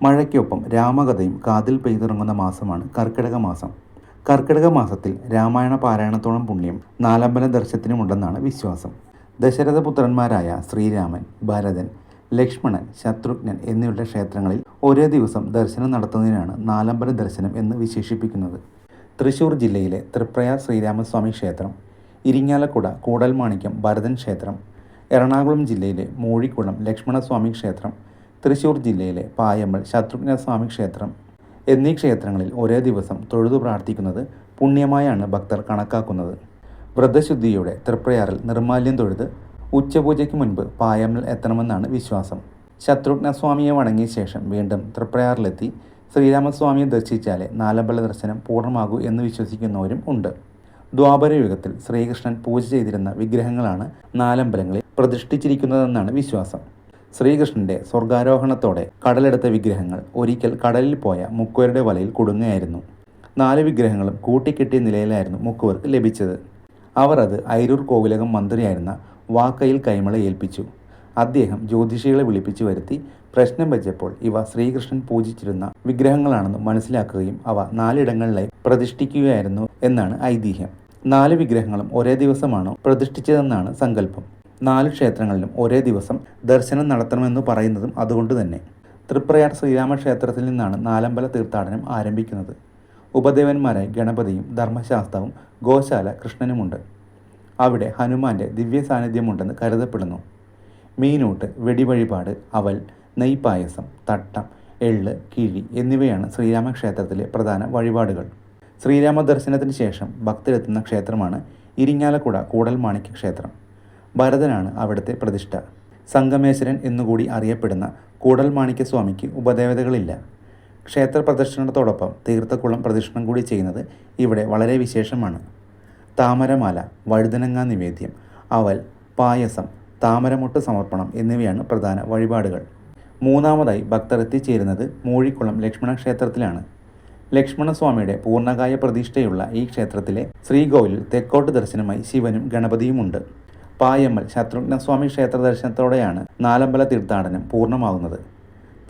മഴയ്ക്കൊപ്പം രാമകഥയും കാതിൽ പെയ്തിറങ്ങുന്ന മാസമാണ് കർക്കിടക മാസം. കർക്കിടക മാസത്തിൽ രാമായണ പാരായണത്തോളം പുണ്യം നാലമ്പല ദർശനത്തിനുമുണ്ടെന്നാണ് വിശ്വാസം. ദശരഥപുത്രന്മാരായ ശ്രീരാമൻ ഭരതൻ ലക്ഷ്മണൻ ശത്രുഘ്നൻ എന്നിവരുടെ ക്ഷേത്രങ്ങളിൽ ഒരേ ദിവസം ദർശനം നടത്തുന്നതിനാണ് നാലമ്പല ദർശനം എന്ന് വിശേഷിപ്പിക്കുന്നത്. തൃശൂർ ജില്ലയിലെ തൃപ്രയാർ ശ്രീരാമസ്വാമി ക്ഷേത്രം ഇരിങ്ങാലക്കുട കൂടൽമാണിക്യം ഭരതൻ ക്ഷേത്രം എറണാകുളം ജില്ലയിലെ മൂഴിക്കുളം ലക്ഷ്മണസ്വാമി ക്ഷേത്രം തൃശൂർ ജില്ലയിലെ പായമ്മൾ ശത്രുഘ്ന സ്വാമി ക്ഷേത്രം എന്നീ ക്ഷേത്രങ്ങളിൽ ഒരേ ദിവസം തൊഴുതു പ്രാർത്ഥിക്കുന്നത് പുണ്യമായാണ് ഭക്തർ കണക്കാക്കുന്നത്. വ്രതശുദ്ധിയോടെ തൃപ്രയാറിൽ നിർമാല്യം തൊഴുത് ഉച്ചപൂജയ്ക്ക് മുൻപ് പായമ്മൽ എത്തണമെന്നാണ് വിശ്വാസം. ശത്രുഘ്നസ്വാമിയെ വണങ്ങിയ ശേഷം വീണ്ടും തൃപ്രയാറിലെത്തി ശ്രീരാമസ്വാമിയെ ദർശിച്ചാലേ നാലമ്പല ദർശനം പൂർണമാകൂ എന്ന് വിശ്വസിക്കുന്നവരും ഉണ്ട്. ദ്വാപരയുഗത്തിൽ ശ്രീകൃഷ്ണൻ പൂജ ചെയ്തിരുന്ന വിഗ്രഹങ്ങളാണ് നാലമ്പലങ്ങളിൽ പ്രതിഷ്ഠിച്ചിരിക്കുന്നതെന്നാണ് വിശ്വാസം. ശ്രീകൃഷ്ണന്റെ സ്വർഗാരോഹണത്തോടെ കടലെടുത്ത വിഗ്രഹങ്ങൾ ഒരിക്കൽ കടലിൽ പോയ മുക്കുവരുടെ വലയിൽ കുടുങ്ങുകയായിരുന്നു. നാല് വിഗ്രഹങ്ങളും കൂട്ടിക്കെട്ടിയ നിലയിലായിരുന്നു മുക്കുവർക്ക് ലഭിച്ചത്. അവർ അത് ഐരൂർ കോവിലകം മന്ത്രിയായിരുന്ന വാക്കയിൽ കൈമള ഏൽപ്പിച്ചു. അദ്ദേഹം ജ്യോതിഷികളെ വിളിപ്പിച്ചു വരുത്തി പ്രശ്നം വെച്ചപ്പോൾ ഇവ ശ്രീകൃഷ്ണൻ പൂജിച്ചിരുന്ന വിഗ്രഹങ്ങളാണെന്ന് മനസ്സിലാക്കുകയും അവ നാലിടങ്ങളിലായി പ്രതിഷ്ഠിക്കുകയായിരുന്നു എന്നാണ് ഐതിഹ്യം. നാല് വിഗ്രഹങ്ങളും ഒരേ ദിവസമാണോ പ്രതിഷ്ഠിച്ചതെന്നാണ് സങ്കല്പം. നാല് ക്ഷേത്രങ്ങളിലും ഒരേ ദിവസം ദർശനം നടത്തണമെന്ന് പറയുന്നതും അതുകൊണ്ട് തന്നെ. തൃപ്രയാർ ശ്രീരാമ ക്ഷേത്രത്തിൽ നിന്നാണ് നാലമ്പല തീർത്ഥാടനം ആരംഭിക്കുന്നത്. ഉപദേവന്മാരായി ഗണപതിയും ധർമ്മശാസ്ത്രവും ഗോശാല കൃഷ്ണനുമുണ്ട്. അവിടെ ഹനുമാന്റെ ദിവ്യ സാന്നിധ്യമുണ്ടെന്ന് കരുതപ്പെടുന്നു. മീനൂട്ട് വെടിവഴിപാട് അവൽ നെയ്പായസം തട്ടം എള്ള് കിഴി എന്നിവയാണ് ശ്രീരാമക്ഷേത്രത്തിലെ പ്രധാന വഴിപാടുകൾ. ശ്രീരാമ ദർശനത്തിന് ശേഷം ഭക്തരെത്തുന്ന ക്ഷേത്രമാണ് ഇരിങ്ങാലക്കുട കൂടൽമാണിക്യ ക്ഷേത്രം ഭരതനാണ് അവിടുത്തെ പ്രതിഷ്ഠ. സംഗമേശ്വരൻ എന്നുകൂടി അറിയപ്പെടുന്ന കൂടൽ മാണിക്യസ്വാമിക്ക് ഉപദേവതകളില്ല. ക്ഷേത്ര പ്രദക്ഷിണത്തോടൊപ്പം തീർത്ഥക്കുളം പ്രദക്ഷിണം കൂടി ചെയ്യുന്നത് ഇവിടെ വളരെ വിശേഷമാണ്. താമരമാല വഴുതനങ്ങ നിവേദ്യം അവൽ പായസം താമരമുട്ട് സമർപ്പണം എന്നിവയാണ് പ്രധാന വഴിപാടുകൾ. മൂന്നാമതായി ഭക്തർ എത്തിച്ചേരുന്നത് മൂഴിക്കുളം ലക്ഷ്മണ ക്ഷേത്രത്തിലാണ് ലക്ഷ്മണസ്വാമിയുടെ പൂർണകായ പ്രതിഷ്ഠയുള്ള ഈ ക്ഷേത്രത്തിലെ ശ്രീകോവിലിൽ തെക്കോട്ട് ദർശനമായി ശിവനും ഗണപതിയുമുണ്ട്. പായമ്മൽ ശത്രുഘ്നസ്വാമി ക്ഷേത്ര ദർശനത്തോടെയാണ് നാലമ്പല തീർത്ഥാടനം പൂർണമാകുന്നത്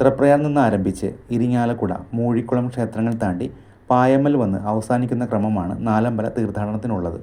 തൃപ്രയാർ നിന്ന് ആരംഭിച്ച് ഇരിങ്ങാലക്കുട മൂഴിക്കുളം ക്ഷേത്രങ്ങൾ താണ്ടി പായമ്മൽ വന്ന് അവസാനിക്കുന്ന ക്രമമാണ് നാലമ്പല തീർത്ഥാടനത്തിനുള്ളത്.